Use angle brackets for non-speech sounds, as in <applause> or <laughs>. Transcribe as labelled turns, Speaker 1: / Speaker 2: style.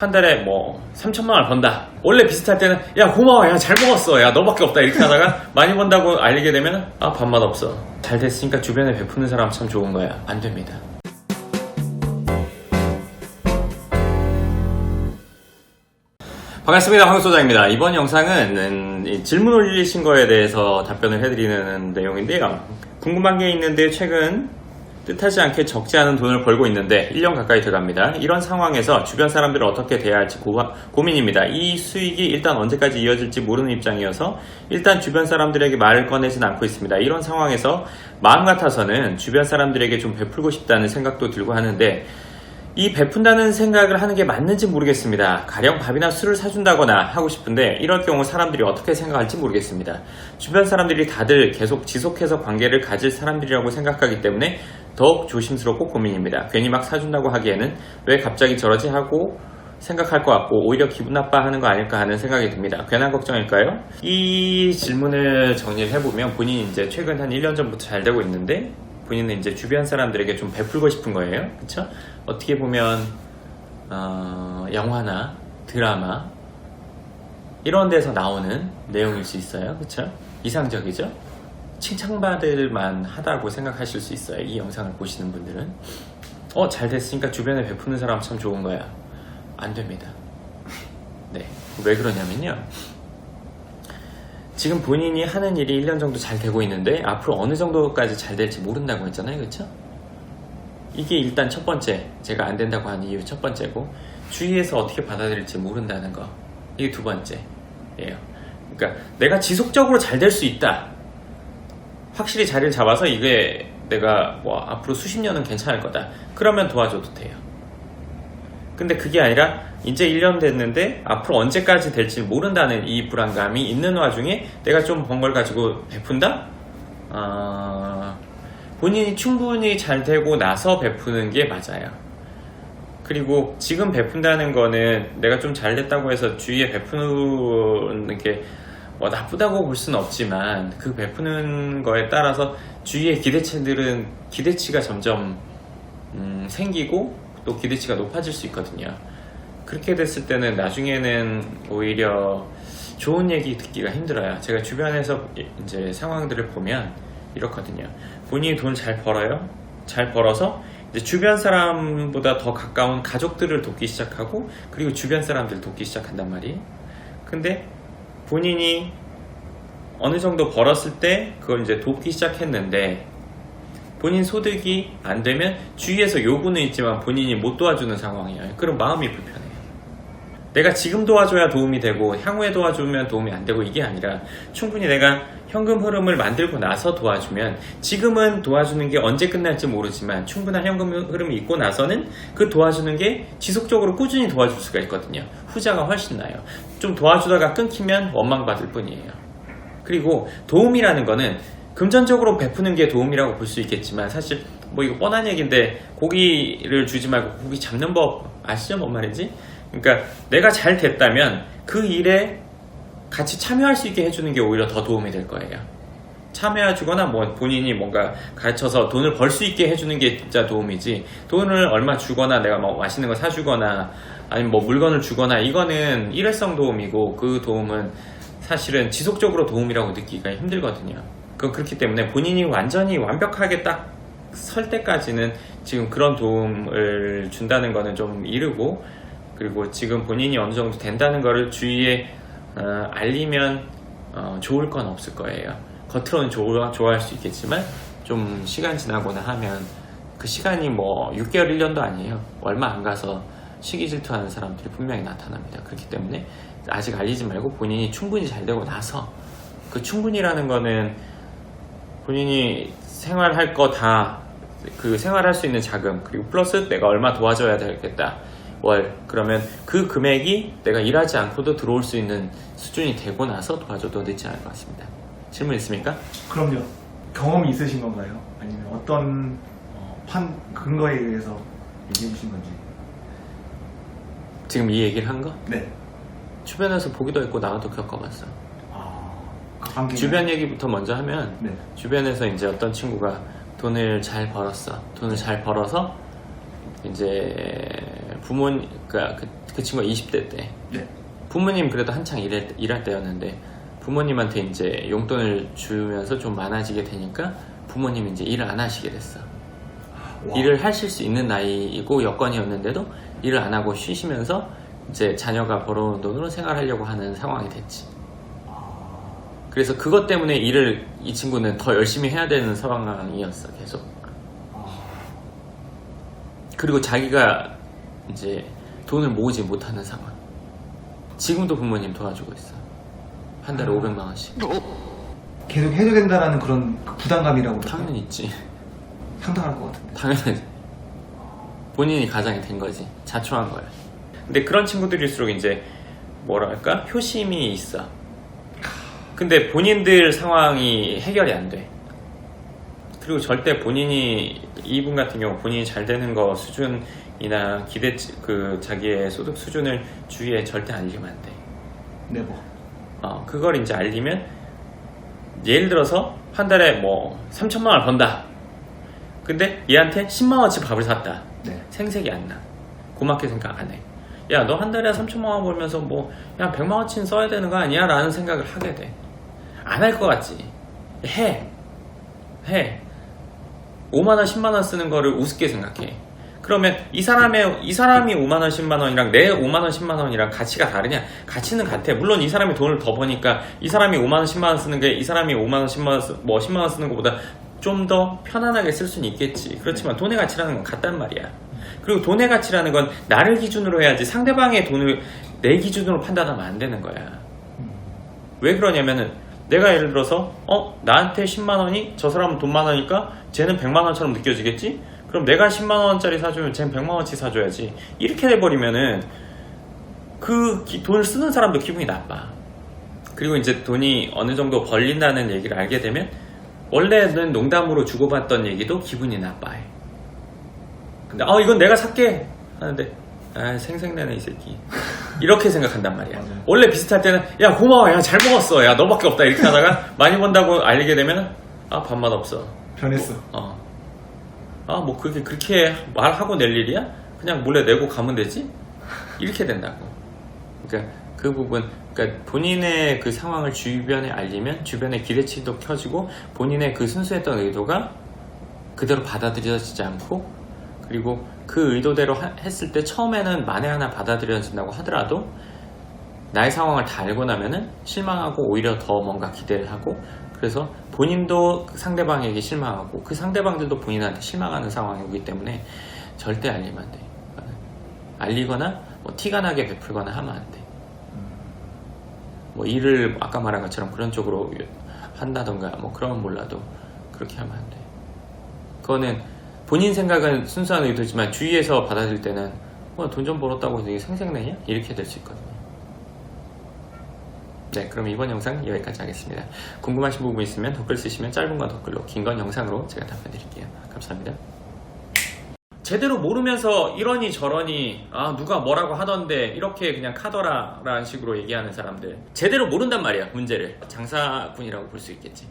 Speaker 1: 한 달에 뭐 3천만 원 번다. 원래 비슷할 때는 야 고마워 야 잘 먹었어 야 너밖에 없다 이렇게 하다가 <laughs> 많이 번다고 알리게 되면 아 밥맛 없어. 잘 됐으니까 주변에 베푸는 사람 참 좋은 거야. 안 됩니다. 반갑습니다. 황소장입니다. 이번 영상은 음, 이 질문 올리신 거에 대해서 답변을 해드리는 내용인데요. 궁금한 게 있는데 최근 뜻하지 않게 적지 않은 돈을 벌고 있는데 1년 가까이 돼갑니다. 이런 상황에서 주변 사람들을 어떻게 대해야 할지 고, 고민입니다. 이 수익이 일단 언제까지 이어질지 모르는 입장이어서 일단 주변 사람들에게 말을 꺼내진 않고 있습니다. 이런 상황에서 마음 같아서는 주변 사람들에게 좀 베풀고 싶다는 생각도 들고 하는데 이 베푼다는 생각을 하는 게 맞는지 모르겠습니다. 가령 밥이나 술을 사준다거나 하고 싶은데 이럴 경우 사람들이 어떻게 생각할지 모르겠습니다. 주변 사람들이 다들 계속 지속해서 관계를 가질 사람들이라고 생각하기 때문에 더욱 조심스럽고 고민입니다. 괜히 막 사준다고 하기에는 왜 갑자기 저러지 하고 생각할 것 같고 오히려 기분 나빠하는 거 아닐까 하는 생각이 듭니다. 괜한 걱정일까요? 이 질문을 정리를 해보면 본인이 이제 최근 한 1년 전부터 잘 되고 있는데 본인은 이제 주변 사람들에게 좀 베풀고 싶은 거예요. 그쵸? 어떻게 보면 어, 영화나 드라마 이런 데서 나오는 내용일 수 있어요. 그쵸? 이상적이죠? 칭찬받을 만 하다고 생각하실 수 있어요. 이 영상을 보시는 분들은. 어, 잘 됐으니까 주변에 베푸는 사람 참 좋은 거야. 안 됩니다. 네. 왜 그러냐면요. 지금 본인이 하는 일이 1년 정도 잘 되고 있는데 앞으로 어느 정도까지 잘 될지 모른다고 했잖아요. 그쵸? 이게 일단 첫 번째. 제가 안 된다고 한 이유 첫 번째고 주위에서 어떻게 받아들일지 모른다는 거. 이게 두 번째예요. 그러니까 내가 지속적으로 잘 될 수 있다. 확실히 자리를 잡아서 이게 내가 뭐 앞으로 수십 년은 괜찮을 거다. 그러면 도와줘도 돼요. 근데 그게 아니라 이제 1년 됐는데 앞으로 언제까지 될지 모른다는 이 불안감이 있는 와중에 내가 좀 번 걸 가지고 베푼다? 아, 본인이 충분히 잘 되고 나서 베푸는 게 맞아요. 그리고 지금 베푼다는 거는 내가 좀 잘 됐다고 해서 주위에 베푸는 게 뭐 나쁘다고 볼 수는 없지만 그 베푸는 거에 따라서 주위의 기대치들은 기대치가 점점 음, 생기고 또 기대치가 높아질 수 있거든요. 그렇게 됐을 때는 나중에는 오히려 좋은 얘기 듣기가 힘들어요. 제가 주변에서 이제 상황들을 보면 이렇거든요. 본인이 돈 잘 벌어요. 잘 벌어서 이제 주변 사람보다 더 가까운 가족들을 돕기 시작하고 그리고 주변 사람들을 돕기 시작한단 말이에요. 근데 본인이 어느 정도 벌었을 때 그걸 이제 돕기 시작했는데 본인 소득이 안 되면 주위에서 요구는 있지만 본인이 못 도와주는 상황이에요. 그럼 마음이 불편해요. 내가 지금 도와줘야 도움이 되고 향후에 도와주면 도움이 안 되고 이게 아니라 충분히 내가 현금 흐름을 만들고 나서 도와주면 지금은 도와주는 게 언제 끝날지 모르지만 충분한 현금 흐름이 있고 나서는 그 도와주는 게 지속적으로 꾸준히 도와줄 수가 있거든요. 후자가 훨씬 나요. 좀 도와주다가 끊기면 원망받을 뿐이에요. 그리고 도움이라는 거는 금전적으로 베푸는 게 도움이라고 볼 수 있겠지만 사실 뭐 이거 뻔한 얘기인데 고기를 주지 말고 고기 잡는 법 아시죠? 뭔 말인지? 그러니까 내가 잘 됐다면 그 일에 같이 참여할 수 있게 해주는 게 오히려 더 도움이 될 거예요. 참여해주거나 뭐 본인이 뭔가 가르쳐서 돈을 벌 수 있게 해주는 게 진짜 도움이지 돈을 얼마 주거나 내가 뭐 맛있는 거 사주거나 아니면 뭐 물건을 주거나 이거는 일회성 도움이고 그 도움은 사실은 지속적으로 도움이라고 느끼기가 힘들거든요. 그 그렇기 때문에 본인이 완전히 완벽하게 딱 설 때까지는 지금 그런 도움을 준다는 거는 좀 이르고 그리고 지금 본인이 어느 정도 된다는 거를 주위에 어, 알리면 어, 좋을 건 없을 거예요. 겉으로는 좋아, 좋아할 수 있겠지만 좀 시간 지나거나 하면 그 시간이 뭐 6개월, 1년도 아니에요. 얼마 안 가서 시기 질투하는 사람들이 분명히 나타납니다. 그렇기 때문에 아직 알리지 말고 본인이 충분히 잘 되고 나서 그 충분이라는 거는 본인이 생활할 거 다 그 생활할 수 있는 자금 그리고 플러스 내가 얼마 도와줘야 되겠다 월 그러면 그 금액이 내가 일하지 않고도 들어올 수 있는 수준이 되고 나서 도와줘도 늦지 않을 것 같습니다. 질문 있습니까?
Speaker 2: 그럼요. 경험이 있으신 건가요? 아니면 어떤 어, 판 근거에 의해서 얘기해 주신 건지.
Speaker 1: 지금 이 얘기를 한 거?
Speaker 2: 네.
Speaker 1: 주변에서 보기도 했고 나도 겪어봤어.
Speaker 2: 아, 그 관계.
Speaker 1: 주변 얘기부터 먼저 하면
Speaker 2: 네.
Speaker 1: 주변에서 이제 어떤 친구가 돈을 잘 벌었어. 돈을 잘 벌어서 이제 부모님, 그러니까 그, 그 친구가 20대 때
Speaker 2: 네.
Speaker 1: 부모님 그래도 한창 일할, 일할 때였는데 부모님한테 이제 용돈을 주면서 좀 많아지게 되니까 부모님이 이제 일을 안 하시게 됐어.
Speaker 2: 와.
Speaker 1: 일을 하실 수 있는 나이이고 여건이었는데도 일을 안 하고 쉬시면서 이제 자녀가 벌어온 돈으로 생활하려고 하는 상황이 됐지. 그래서 그것 때문에 일을 이 친구는 더 열심히 해야 되는 상황이었어 계속. 그리고 자기가 이제 돈을 모으지 못하는 상황. 지금도 부모님 도와주고 있어. 한 달에 500만 원씩.
Speaker 2: 계속 해도 된다라는 그런 그 부담감이라고 그럴까요?
Speaker 1: 당연히 있지.
Speaker 2: 상당할 것 같은데.
Speaker 1: 당연히 본인이 가장이 된 거지 자초한 거야 근데 그런 친구들일수록 이제 뭐랄까 효심이 있어 근데 본인들 상황이 해결이 안 돼 그리고 절대 본인이 이분 같은 경우 본인이 잘 되는 거 수준 이나 기대 그 자기의 소득 수준을 주위에 절대 알리면 안 돼
Speaker 2: 네버.
Speaker 1: 어, 그걸 이제 알리면 예를 들어서 한 달에 뭐 3천만 원을 번다 근데 얘한테 10만 원치 밥을 샀다
Speaker 2: 네.
Speaker 1: 생색이 안 나. 고맙게 생각 안 해. 야, 너 한 달에 3천만 원 벌면서 뭐, 야, 100만 원치는 써야 되는 거 아니야? 라는 생각을 하게 돼. 안 할 것 같지? 해. 해. 5만 원, 10만 원 쓰는 거를 우습게 생각해. 그러면 이 사람의, 이 사람이 5만 원, 10만 원이랑 내 5만 원, 10만 원이랑 가치가 다르냐? 가치는 같아. 물론 이 사람이 돈을 더 버니까 이 사람이 5만 원, 10만 원 쓰는 게 이 사람이 5만 원, 10만 원, 쓰- 뭐 10만 원 쓰는 것보다 좀 더 편안하게 쓸 수는 있겠지. 그렇지만 돈의 가치라는 건 같단 말이야. 그리고 돈의 가치라는 건 나를 기준으로 해야지 상대방의 돈을 내 기준으로 판단하면 안 되는 거야. 왜 그러냐면은 내가 예를 들어서 어 나한테 10만 원이 저 사람은 돈 많으니까 쟤는 100만 원처럼 느껴지겠지? 그럼 내가 10만 원짜리 사주면 쟤는 100만 원치 사줘야지. 이렇게 돼버리면은 그 기- 돈을 쓰는 사람도 기분이 나빠. 그리고 이제 돈이 어느 정도 벌린다는 얘기를 알게 되면 원래는 농담으로 주고받던 얘기도 기분이 나빠해. 근데 어 이건 내가 살게 하는데 아 생색내네 이 새끼 이렇게 생각한단 말이야.
Speaker 2: 맞아요.
Speaker 1: 원래 비슷할 때는 야 고마워 야 잘 먹었어 야 너밖에 없다 이렇게 하다가 많이 번다고 알게 되면 아 밥맛 없어.
Speaker 2: 변했어.
Speaker 1: 어. 아, 뭐, 그렇게, 그렇게 말하고 낼 일이야? 그냥 몰래 내고 가면 되지? 이렇게 된다고. 그러니까 그 부분, 그러니까 본인의 그 상황을 주변에 알리면 주변의 기대치도 켜지고 본인의 그 순수했던 의도가 그대로 받아들여지지 않고 그리고 그 의도대로 하- 했을 때 처음에는 만에 하나 받아들여진다고 하더라도 나의 상황을 다 알고 나면은 실망하고 오히려 더 뭔가 기대를 하고 그래서 본인도 그 상대방에게 실망하고 그 상대방들도 본인한테 실망하는 상황이기 때문에 절대 알리면 안 돼. 알리거나 뭐 티가 나게 베풀거나 하면 안 돼. 뭐 일을 아까 말한 것처럼 그런 쪽으로 한다던가 뭐 그러면 몰라도 그렇게 하면 안 돼. 그거는 본인 생각은 순수한 의도지만 주위에서 받아들일 때는 뭐돈좀 벌었다고 되게 생색내냐? 이렇게 될 수 있거든요. 네, 그럼 이번 영상 여기까지 하겠습니다. 궁금하신 부분 있으면 댓글 쓰시면 짧은 건 댓글로, 긴 건 영상으로 제가 답변 드릴게요. 감사합니다. 제대로 모르면서 이러니 저러니 아 누가 뭐라고 하던데 이렇게 그냥 카더라 라는 식으로 얘기하는 사람들 제대로 모른단 말이야 문제를 장사꾼이라고 볼 수 있겠지